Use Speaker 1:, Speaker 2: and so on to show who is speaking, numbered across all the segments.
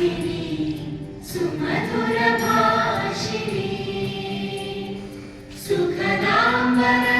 Speaker 1: सुहासिनी सुमधुरभाषिणी सुखदाम्बरकरम्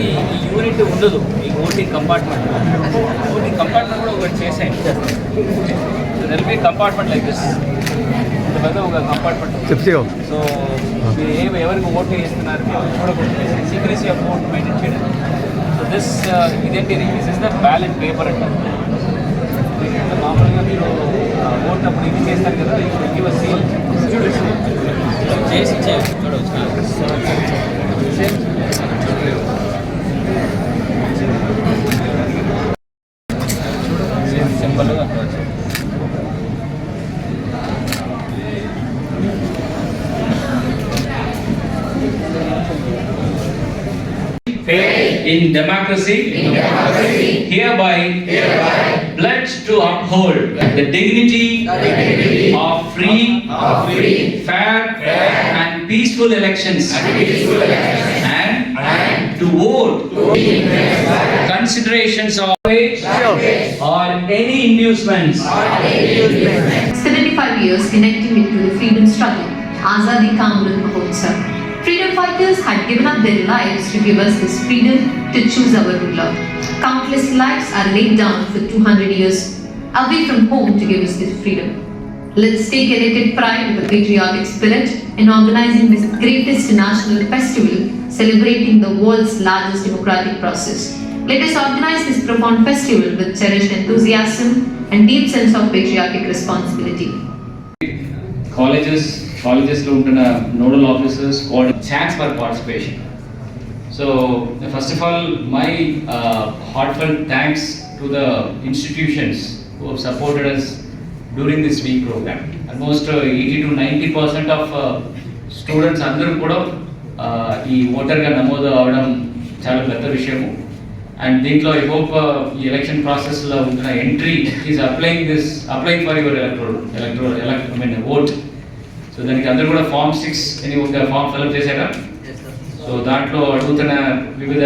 Speaker 2: ఈ యూనిట్ ఉండదు ఈ ఓటీ కంపార్ట్మెంట్ ఓటీ కంపార్ట్మెంట్ కూడా ఒకటి చేసేయండి there'll be compartment like this పెద్ద ఒక కంపార్ట్మెంట్
Speaker 3: చెప్తావు
Speaker 2: సో మీరు ఏ ఎవరికి ఓటు వేస్తున్నారు చూడకూడదు. సీక్రెసీ ఆఫ్ ఓట్ మెయింటైన్ చేయడం సో దిస్ ఇదేంటి this is the ballot paper అంటారు మామూలుగా మీరు ఓట్ అప్పుడు ఇది చేస్తారు కదా ఇప్పుడు గివ్ సీల్ చేసి చేయొచ్చు చూడవచ్చు. faith in democracy, in democracy. Hereby, hereby pledge to uphold the dignity, the dignity of, free, of free, fair, fair and peaceful elections, and peaceful elections to vote considerations of age or any inducements
Speaker 4: 75 years connecting it to the freedom struggle, Azadi Ka Amrit Mahotsav. Freedom fighters had given up their lives to give us this freedom to choose our ruler. Countless lives are laid down for 200 years away from home to give us this freedom. Let's take elated pride with a patriotic spirit in organizing this greatest national festival celebrating the world's largest democratic process. Let us organize this profound festival with cherished enthusiasm and deep sense of patriotic responsibility.
Speaker 2: Colleges కాలేజెస్లో ఉంటున్న nodal officers chance for participation so first of all my heartful thanks to the institutions who supported us during this week program almost eighty to ninety percent of students అందరూ కూడా ఈ ఓటర్గా నమోదు అవడం చాలా పెద్ద విషయము. అండ్ దీంట్లో ఐ హోప్ ఈ ఎలక్షన్ ప్రాసెస్లో ఉంటున్న entry is applying this applying for your electoral electoral elect I mean vote so దానికి అందరూ కూడా ఫామ్ సిక్స్ అని ఒక ఫామ్ ఫిల్అప్ చేశారా? సో దాంట్లో అడుగుతున్న వివిధ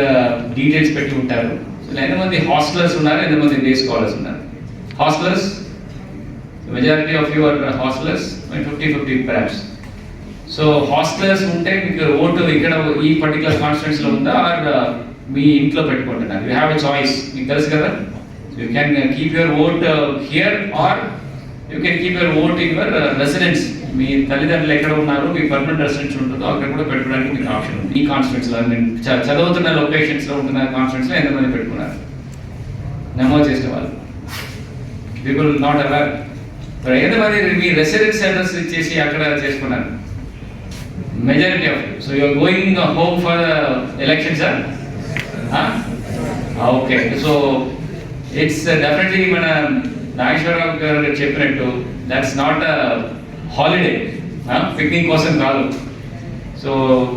Speaker 2: డీటెయిల్స్ పెట్టి ఉంటారు. సో ఎంతమంది హాస్టలర్స్ ఉన్నారు ఎంతమంది డే స్కాలర్స్ ఉన్నారు? Hostellers majority of your hostellers fifty fifty perhaps so hostels ఉంటే మీకు ఓటు ఇక్కడ ఈ పర్టికులర్ కాన్స్టిట్యూన్స్లో ఉందా? ఆర్ uh, మీ ఇంట్లో పెట్టుకుంటున్నారు? యూ హ్యావ్ ఎ చాయిస్ మీకు తెలుసు కదా? You can keep your vote here or you can keep your vote in your residence మీ తల్లిదండ్రులు ఎక్కడ ఉన్నారు? మీ పర్మనెంట్ రెసిడెన్స్ ఉంటుందో అక్కడ కూడా పెట్టుకోవడానికి మీకు ఆప్షన్ ఉంది. ఈ కాన్స్టిట్యూన్స్లో నేను చ- చదువుతున్న లొకేషన్స్లో ఉంటున్న కాన్స్టిట్యూన్స్లో ఎంతమంది పెట్టుకున్నారు? నమోదు చేసిన వాళ్ళు. పీపుల్ నాట్ అవేర్ ఎంతమంది మీ రెసిడెన్స్ అడ్రస్ ఇచ్చేసి అక్కడ చేసుకున్నారు? Majority of so you're going home for election sir okay so it's definitely మన నాగేశ్వరరావు గారు చెప్పినట్టు that's not a holiday picnic కోసం కాదు. So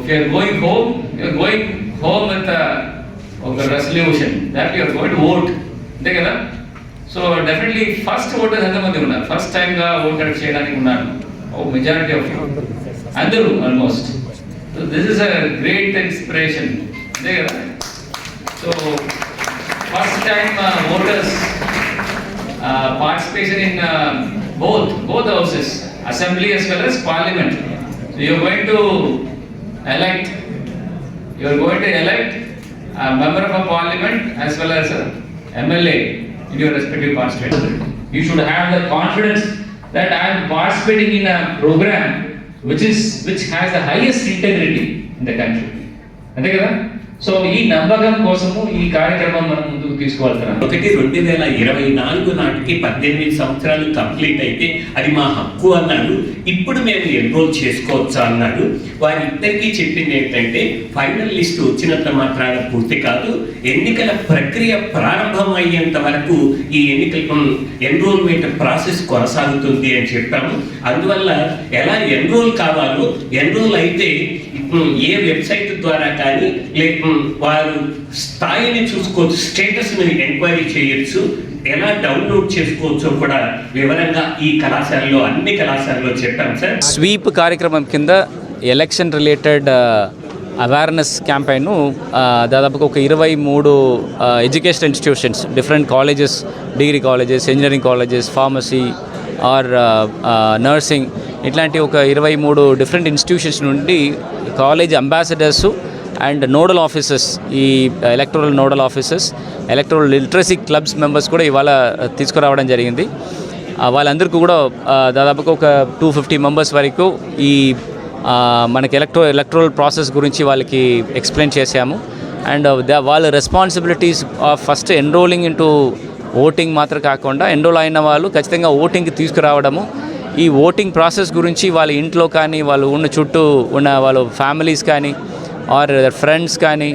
Speaker 2: you're going home you're going home with ఒక resolution that you're going to vote అంతే కదా? So definitely first voters ఎంతమంది ఉన్నారు? ఫస్ట్ టైంగా ఓటర్ చేయడానికి ఉన్నారు. ఓ majority of అందరూ almost so this is a great inspiration అంతే కదా so first time voters participation in both both houses assembly as well as parliament so you're going to elect you're going to elect a member of a parliament as well as a MLA in your respective constituency. You should have the confidence that I am participating in a program which is which has the highest integrity in the country. అంతే కదా so ఈ నమ్మకం కోసము ఈ కార్యక్రమం మనం ముందుకు తీసుకువెళ్తున్నాం
Speaker 3: ఒకటి రెండు వేల ఇరవై నాలుగు నాటికి పద్దెనిమిది సంవత్సరాలు కంప్లీట్ అయితే అది మా హక్కు అన్నారు ఇప్పుడు మేము ఎన్రోల్ చేసుకోవచ్చా అన్నారు వారిద్దరికీ చెప్పింది ఏంటంటే ఫైనల్ లిస్ట్ వచ్చినంత మాత్రాన పూర్తి కాదు. ఎన్నికల ప్రక్రియ ప్రారంభం అయ్యేంత వరకు ఈ ఎన్నికల ఎన్రోల్మెంట్ ప్రాసెస్ కొనసాగుతుంది అని చెప్పాము. అందువల్ల ఎలా ఎన్రోల్ కావాలో ఎన్రోల్ అయితే ఏ వెబ్సైట్ ద్వారా కానీ లేక ఉమ్, వారు స్థాయిని చూసుకోవచ్చు స్టేటస్ని ఎంక్వైరీ చేయొచ్చు ఎలా డౌన్లోడ్ చేసుకోవచ్చో కూడా వివరంగా ఈ కళాశాలలో అన్ని కళాశాలలో చెప్పాం సార్.
Speaker 5: స్వీప్ కార్యక్రమం కింద ఎలక్షన్ రిలేటెడ్ అవేర్నెస్ క్యాంపెయిన్ దాదాపుగా ఒక ఇరవై మూడు education institutions different colleges degree colleges engineering colleges pharmacy or nursing ఇట్లాంటి ఒక ఇరవై మూడు డిఫరెంట్ ఇన్స్టిట్యూషన్స్ నుండి college ambassadors and nodal officers ఈ electoral nodal officers electoral literacy clubs members కూడా ఇవాళ తీసుకురావడం జరిగింది. వాళ్ళందరికీ కూడా దాదాపుగా ఒక టూ ఫిఫ్టీ మెంబర్స్ వరకు ఈ మనకి ఎలక్ట్రో ఎలక్ట్రల్ ప్రాసెస్ గురించి వాళ్ళకి ఎక్స్ప్లెయిన్ చేశాము. అండ్ uh, ద వాళ్ళ responsibilities of first enrolling into voting మాత్రం కాకుండా ఎన్రోల్ అయిన వాళ్ళు ఖచ్చితంగా ఓటింగ్కి తీసుకురావడము ఈ ఓటింగ్ ప్రాసెస్ గురించి వాళ్ళ ఇంట్లో కానీ వాళ్ళు ఉన్న చుట్టూ ఉన్న వాళ్ళ ఫ్యామిలీస్ కానీ ఆర్ ఫ్రెండ్స్ కానీ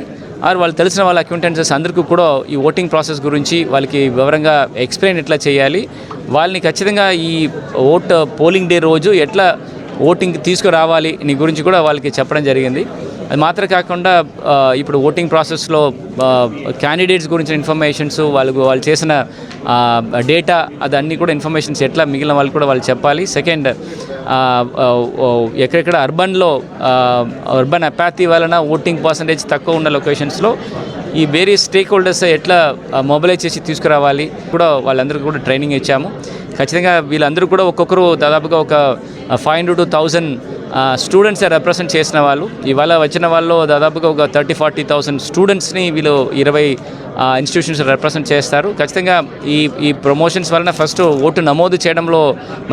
Speaker 5: ఆర్ వాళ్ళు తెలిసిన వాళ్ళ అక్యూంటెన్సెస్ అందరికీ కూడా ఈ ఓటింగ్ ప్రాసెస్ గురించి వాళ్ళకి వివరంగా ఎక్స్ప్లెయిన్ ఎట్లా చేయాలి వాళ్ళని ఖచ్చితంగా ఈ ఓట్ పోలింగ్ డే రోజు ఎట్లా ఓటింగ్ తీసుకురావాలి నీ గురించి కూడా వాళ్ళకి చెప్పడం జరిగింది. అది మాత్రం కాకుండా ఇప్పుడు ఓటింగ్ ప్రాసెస్లో క్యాండిడేట్స్ గురించిన ఇన్ఫర్మేషన్స్ వాళ్ళకు వాళ్ళు చేసిన డేటా అదన్నీ కూడా ఇన్ఫర్మేషన్స్ ఎట్లా మిగిలిన వాళ్ళు కూడా వాళ్ళు చెప్పాలి. సెకండ్ ఎక్కడెక్కడ అర్బన్లో అర్బన్ అపాతి వలన ఓటింగ్ పర్సంటేజ్ తక్కువ ఉన్న లొకేషన్స్లో ఈ వేరియస్ స్టేక్ హోల్డర్స్ ఎట్లా మొబిలైజ్ చేసి తీసుకురావాలి కూడా వాళ్ళందరికీ కూడా ట్రైనింగ్ ఇచ్చాము. ఖచ్చితంగా వీళ్ళందరూ కూడా ఒక్కొక్కరు దాదాపుగా ఒక five hundred to thousand students represent చేసిన వాళ్ళు. ఇవాళ వచ్చిన వాళ్ళు దాదాపుగా ఒక థర్టీ ఫార్టీ థౌసండ్ స్టూడెంట్స్ని వీళ్ళు ఇరవై ఇన్స్టిట్యూషన్స్ రిప్రజెంట్ చేస్తారు. ఖచ్చితంగా ఈ ఈ ప్రమోషన్స్ వలన ఫస్ట్ ఓటు నమోదు చేయడంలో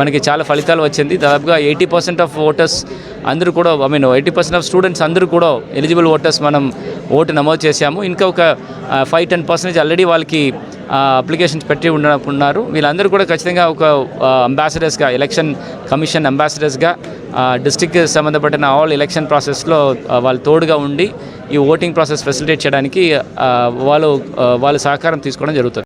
Speaker 5: మనకి చాలా ఫలితాలు వచ్చింది. దాదాపుగా ఎయిటీ పర్సెంట్ ఆఫ్ ఓటర్స్ అందరూ కూడా I mean eighty percent of students అందరూ కూడా ఎలిజిబుల్ ఓటర్స్ మనం ఓటు నమోదు చేశాము. ఇంకా ఒక ఫైవ్ టెన్ పర్సెంటేజ్ ఆల్రెడీ వాళ్ళకి అప్లికేషన్స్ పెట్టి ఉన్న ఉన్నారు వీళ్ళందరూ కూడా ఖచ్చితంగా ఒక అంబాసిడర్స్గా ఎలక్షన్ కమిషన్ అంబాసిడర్స్గా డిస్టిక్ సంబంధపడిన ఆల్ ఎలక్షన్ ప్రాసెస్లో వాళ్ళు తోడుగా ఉండి ఈ ఓటింగ్ ప్రాసెస్ ఫెసిలిటేట్ చేయడానికి వాళ్ళు వాళ్ళ వాళ్ళు సహకారం తీసుకోవడం జరుగుతుంది.